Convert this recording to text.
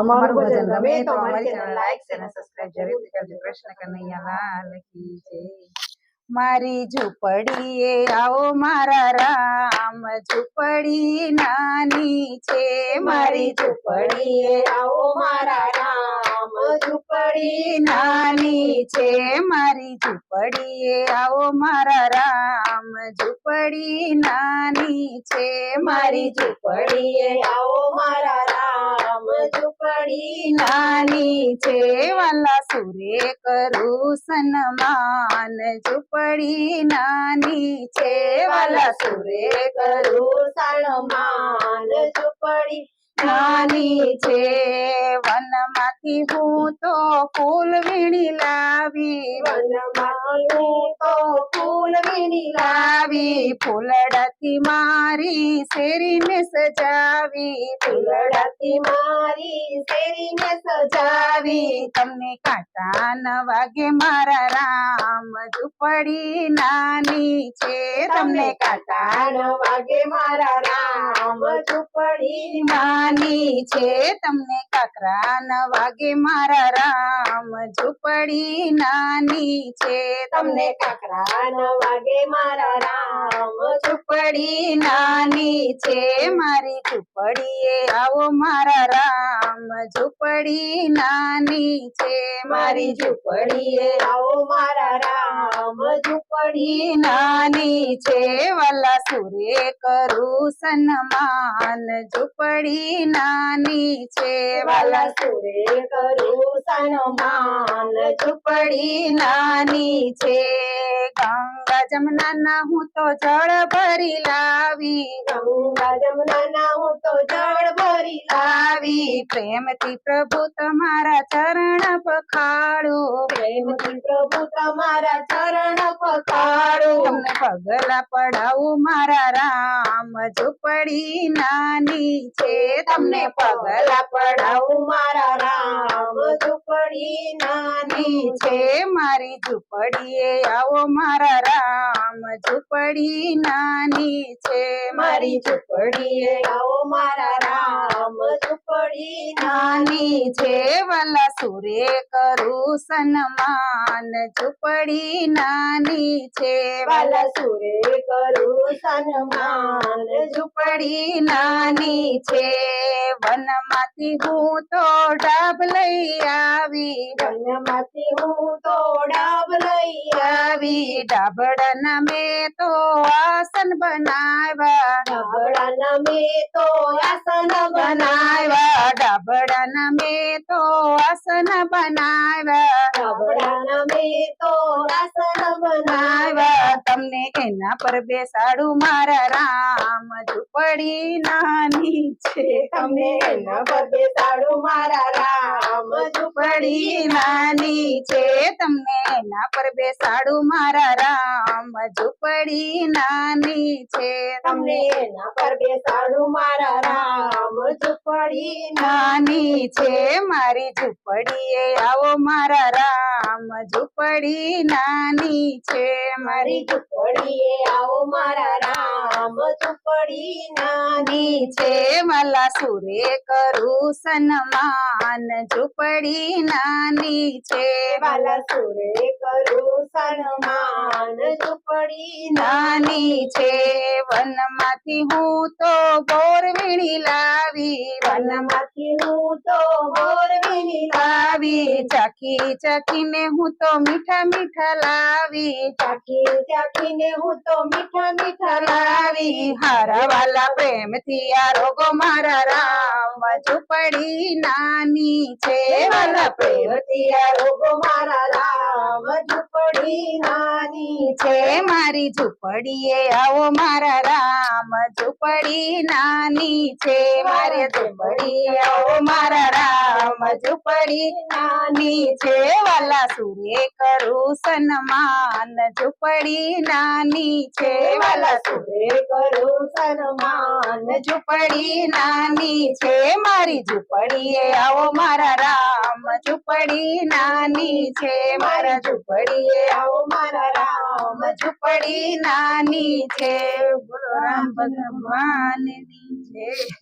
અમારું ભજન ગમે તો અમારી ચેનલ લાઈક અને સબસ્ક્રાઇબ જરૂર કરજો. કૃષ્ણ કનૈયા લાલ કી જય મારી ઝૂંપડીએ આવો મારા રામ. ઝૂંપડી નાની છે. મારી ઝૂંપડીએ આવો મારા રામ. ઝૂંપડી નાની છે. મારી ઝૂંપડીએ આવો મારા રામ. ઝૂંપડી નાની છે. મારી ઝૂંપડીએ નાની છે વાલા સુરે કરું સન્માન. ઝૂંપડી નાની છે વાલા સુરે કરું સન્માન. ઝૂંપડી નાની છે. વનમાંથી હું તો ફૂલ વીણી લાવી. વનમાં હું તો ફૂલ વીણી લાવી. ફૂલડાથી મારી શેરીને સજાવી. ફૂલડાથી મારી શેરીને સજાવી. તમને કાંટા ન વાગે મારા રામ. ઝૂંપડી નાની છે. તમને કાંટા વાગે મારા રામ. ઝૂંપડી નાની છે. તમને કાકરા ન વાગે મારા રામ. ઝૂંપડી નાની છે. તમને તમને કાકરા ન વાગે મારા રામ. ઝૂંપડી નાની છે મારી ઝૂંપડીએ. આવો મારા રામ, ઝૂંપડી નાની છે મારી ઝૂંપડીએ. આવો મારા રામ, ઝૂંપડી નાની છે. વાલા સુરે કરું સન્માન, ઝૂંપડી નાની છે. વાલા સુરે કરું સન્માન, ઝૂંપડી નાની છે. જમના ના હું તો જળ ભરી લાવી. ગંગા જમના હું તો જળ ભરી લાવી. પ્રેમથી પ્રભુ તમારા ચરણ પખાડું. પ્રેમથી પ્રભુ તમારા ચરણ પખાડું. તમને પગલા પડાવું મારા રામ. ઝૂંપડી નાની છે તમને પગલા પડાવું મારા રામ. ઝૂંપડી નાની છે. મારી ઝૂંપડીએ આવો મારા રામ. ઝૂંપડી નાની છે મારી ઝૂંપડીએ આવો મારા રામ. નાની છે વાલા સુરે કરું સન્માન. ઝૂંપડી નાની છે વાલા સુરે કરું સન્માન. ઝૂંપડી નાની છે વનમાંથી હું તો ડાબ લઈ આવી. વનમાંથી હું તો આવી ડાબડાના મેં તો આસન બનાવ્યા. ડાબડાના મેં તો આસન બનાવ્યા. ડાબડાના મેં તો આસન બનાવ્યા. ડાબડાના મેં તો આસન બનાવ્યા. તમને એના પર બેસાડું મારા રામ ઝૂંપડી નાની છે. તમને એના પર બેસાડું મારા રામ ઝૂંપડી નાની છે. તમને એના પર બેસાડું મારા રામ. ઝૂંપડી નાની છે. તમને એના પર બેસાડું મારા રામ. ઝૂંપડી નાની છે. મારી ઝૂંપડીએ આવો મારા રામ. ઝૂંપડી નાની છે. મારી મારી ઝૂંપડીએ આવો મારા રામ ઝૂંપડી નાની છે. વાલા સુરે કરું સન્માન ઝૂંપડી નાની છે. વાલા સુરે કરું સન્માન ઝૂંપડી નાની છે. વનમાંથી હું તો બોરવીણી લાવી વનમાં વનમાંથી હું તો ગોરવીણી લાવી. ચાખી ચાખીને હું તો મીઠા મીઠા લાવી. ચાખી ચાખીને હું તો મીઠા મીઠા લાવી હારા વાલા પ્રેમથી આ રોગો મારા રામ ઝૂંપડી નાની છે. વાલા પ્રેમથી આ રોગો મારા રામ ઝૂંપડી નાની છે. મારી ઝૂંપડીએ આવો મારા રામ ઝૂંપડી નાની છે. મારે ઝૂંપડીએ આવો મારા રામ ઝૂંપડી નાની છે વાલા સુરે કરું સન્માન. ઝૂંપડી નાની છે વાલા સુરે કરું સન્માન. ઝૂંપડી નાની છે મારી ઝૂંપડીએ, આવો મારા રામ. ઝૂંપડી નાની છે મારા ઝૂંપડીએ, આવો મારા રામ. ઝૂંપડી નાની છે. રામ ભગવાનની છે